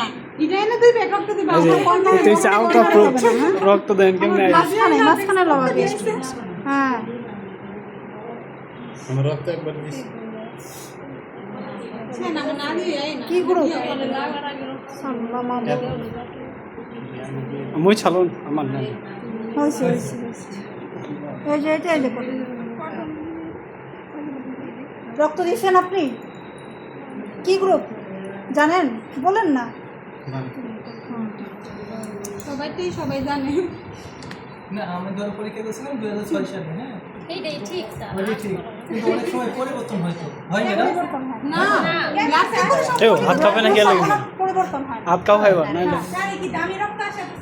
না। এটা এনে দিবে রক্ত দিবে এই যে, আমার তুই চাও তো রক্ত দেন কেমনে? মাঝখানে মাঝখানে লাগাবে হ্যাঁ। আমার রক্ত একবার দিস। না না দিয়ে এই না। কি মই আমার হয়েছে হয়েছে। এই যে এটা এই রক্ত দিয়েছেন আপনি? কি গ্রুপ? জানেন? বলেন না। সবাই তো সবাই জানে। না আমি ধরো পরীক্ষা করেছিলাম দু হাজার ছয় সালে হ্যাঁ? এইটাই ঠিক ঠিক। কিন্তু অনেক সময় পরিবর্তন হয়তো হয় ম্যাডাম না। লাস্টে হাত কাঁপে না। গেলে পরিবর্তন হয় হাত কাও খাইবা না না।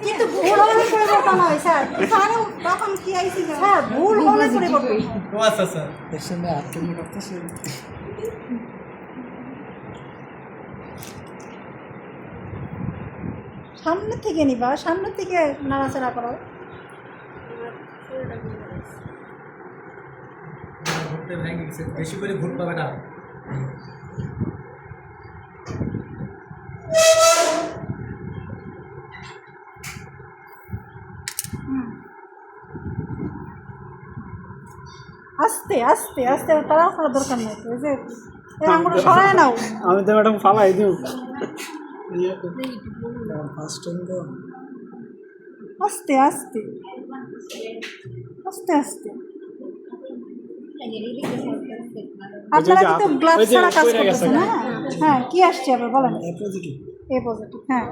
কিন্তু ভুল হলে পরিবর্তন হয় স্যার। স্যার তখন কি আইসি স্যার ভুল হলে পরিবর্তন হয়। ও আচ্ছা আচ্ছা। সামনে থেকে নিবা সামনে থেকে নাড়াচাড়া করো। বেশি করে ভোট পাবে না। আস্তে আস্তে আস্তে তারা করার দরকার নেই। যে এই আঙুলটা সরায় নাও। আমি তো ম্যাডাম ফালাই দিও। আস্তে আস্তে। আস্তে আস্তে। আপনারা কিন্তু গ্লাভস ছাড়া কাজ করতেছেন হ্যাঁ? হ্যাঁ কি আসছে আবার বলেন। এ পজিটিভ হ্যাঁ।